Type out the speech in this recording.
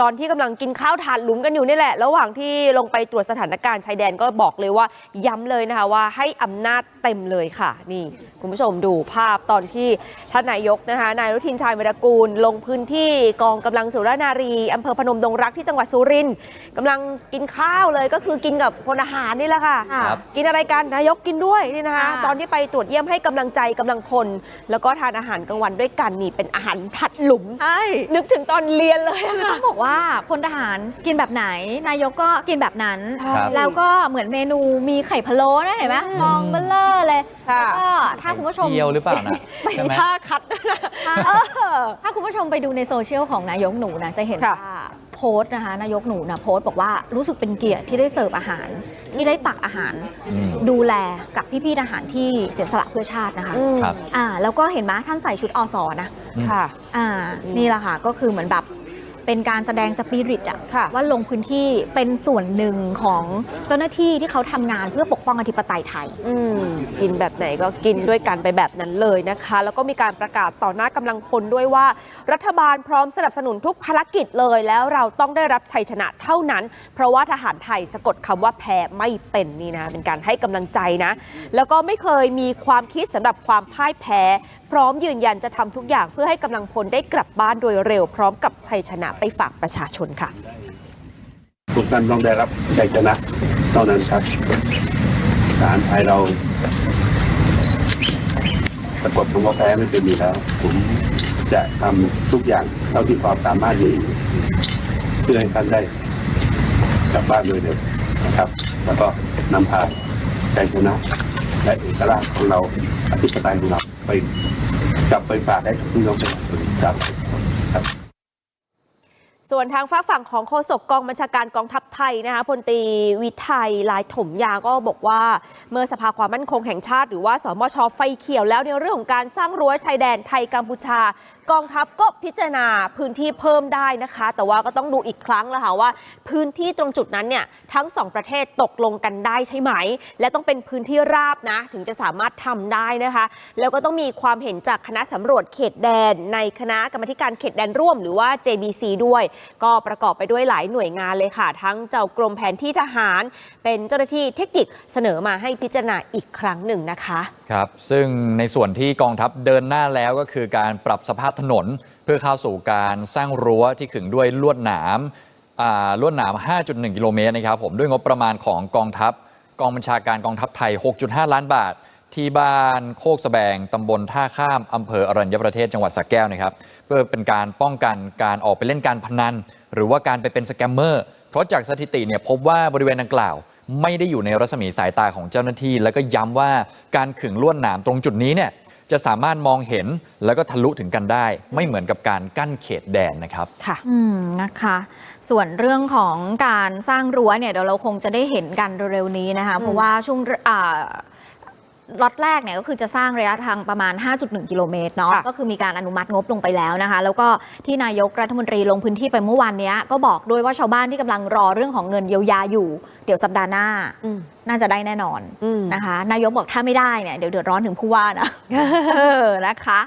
ตอนที่กำลังกินข้าวทานหลุมกันอยู่นี่แหละ ระหว่างที่ลงไปตรวจสถานการณ์ชายแดนก็บอกเลยว่าย้ำเลยนะคะว่าให้อำนาจเต็มเลยค่ะ นี่คุณผู้ชมดูภาพตอนที่ท่านนายกนะคะนายอนุทินชาญวิรกูล ลงพื้นที่กองกำลังสุรนารีอำเภอพนมดงรักที่จังหวัดสุรินทร์กำลังกินข้าวเลยก็คือกินกับพลทหารนี่แหละค่ะครับกินอะไรกันนายกกินด้วยนี่นะคะค่ะตอนที่ไปตรวจเยี่ยมให้กำลังใจกำลังพลแล้วก็ทานอาหารกลางวันด้วยกันนี่เป็นอาหารทัดหลุมใช่นึกถึงตอนเรียนเลยอะค่ะต้องบอกว่าพลทหารกินแบบไหน นายกก็กินแบบนั้นใช่แล้วก็เหมือนเมนูมีไข่พะโล้นะเห็นไหมฟองเบลเลอร์เลยค่ะ แล้วก็ถ้าคุณผู้ชม เจียวหรือเปล่านะใช่ไหมท่าคัดด้วยนะถ้าถ้าคุณผู้ชมไปดูในโซเชียลของนายกหนูนะ จะเห็นค่ะว่าโพสต์นะคะ นายกหนูนะโพสต์บอกว่ารู้สึกเป็นเกียรติที่ได้เสิร์ฟอาหาร ที่ได้ตักอาหาร อืม ดูแลกับพี่ๆทหารที่เสียสละเพื่อชาตินะคะอืมครับ อ่า แล้วก็เห็นไหมท่านใส่ชุดอสอนะ ค่ะ อ่าอืมนี่แหละค่ะ ก็คือเหมือนแบบ เป็นการแสดงสปิริตอะค่ะว่าลงพื้นที่เป็นส่วนหนึ่งของเจ้าหน้าที่ที่เขาทำงานเพื่อปกป้องอธิปไตยไทยอืมกินแบบไหนก็กินด้วยกันไปแบบนั้นเลยนะคะ แล้วก็มีการประกาศต่อหน้ากำลังพลด้วยว่า รัฐบาลพร้อมสนับสนุนทุกภารกิจเลย แล้วเราต้องได้รับชัยชนะเท่านั้น เพราะว่าทหารไทยสะกดคำว่าแพ้ไม่เป็นนี่นะเป็นการให้กำลังใจนะ แล้วก็ไม่เคยมีความคิดสำหรับความพ่ายแพ้พ ร้อมยืนยันจะทำทุกอย่างเพื่อให้กำลังพลได้กลับบ้านโดยเร็ว พร้อมกับชัยชนะไปฝากประชาชนค่ะทุกท่านต้องได้รับชัยชนะเท่านั้นครับทหารไทยเราสะกดคำว่าแพ้ไม่เป็นอยู่แล้ว ผมจะทำทุกอย่างเท่าที่ความสามารถมีเพื่อให้ท่านได้กลับบ้านโดยเร็วนะครับ แล้วก็นำพาชัยชนะและเอกราชของเราอธิปไตยของเราไป กลับไปฝากให้กับพี่น้องประชาชนครับครับ ส่วนทางฝากฝั่งของโฆษกกองบัญชาการกองทัพ ไทยนะคะพลตรีวิทัยลายถมยาก็บอกว่า เมื่อสภาความมั่นคงแห่งชาติ หรือว่าสมชไฟเขียวแล้วในเรื่องของการสร้างรั้วชายแดนไทยกัมพูชา กองทัพก็พิจารณาพื้นที่เพิ่มได้นะคะ แต่ว่าก็ต้องดูอีกครั้งแล้วค่ะว่า พื้นที่ตรงจุดนั้นเนี่ยทั้งสองประเทศตกลงกันได้ใช่ไหม และต้องเป็นพื้นที่ราบนะ ถึงจะสามารถทำได้นะคะ แล้วก็ต้องมีความเห็นจากคณะสำรวจเขตแดน ในคณะกรรมธิการเขตแดนร่วม หรือว่า JBC ด้วย ก็ประกอบไปด้วยหลายหน่วยงานเลยค่ะ ทั้งเจ้ากรมแผนที่ทหาร เป็นเจ้าหน้าที่เทคนิคเสนอมาให้พิจารณาอีกครั้งหนึ่งนะคะครับซึ่งในส่วนที่กองทัพเดินหน้าแล้วก็คือการปรับสภาพถนน เพื่อเข้าสู่การสร้างรั้วที่ขึงด้วยลวดหนามลวดหนาม 5.1 กิโลเมตรนะครับผมด้วยงบประมาณของกองทัพ กองบัญชาการกองทัพไทย 6.5 ล้านบาท ที่บ้านโคกสแบงตำบลท่าข้ามอำเภออรัญญประเทศจังหวัดสระแก้วนะครับ เพื่อเป็นการป้องกันการออกไปเล่นการพนัน หรือว่าการไปเป็นสแกมเมอร์ เพราะจากสถิติเนี่ยพบว่าบริเวณดังกล่าว ไม่ได้อยู่ในรัศมีสายตาของเจ้าหน้าที่ แล้วก็ย้ำว่าการขึงลวดหนามตรงจุดนี้เนี่ยจะสามารถมองเห็นแล้วก็ทะลุถึงกันได้ ไม่เหมือนกับการกั้นเขตแดนนะครับ ค่ะอืมนะคะ ส่วนเรื่องของการสร้างรั้วเนี่ยเดี๋ยวเราคงจะได้เห็นกันเร็วๆนี้นะคะ เพราะว่าช่วงอ่า ล็อตแรกเนี่ยก็คือจะสร้างระยะทางประมาณ 5.1 กิโลเมตรเนาะค่ะก็คือมีการอนุมัติงบลงไปแล้วนะคะ แล้วก็ที่นายกรัฐมนตรีลงพื้นที่ไปเมื่อวานเนี้ยก็บอกด้วยว่าชาวบ้านที่กำลังรอเรื่องของเงินเยียวยาอยู่ เดี๋ยวสัปดาห์หน้าอืมน่าจะได้แน่นอนอืมนะคะ นายกบอกถ้าไม่ได้เนี่ยเดี๋ยวเดือดร้อนถึงผู้ว่านะเออนะคะ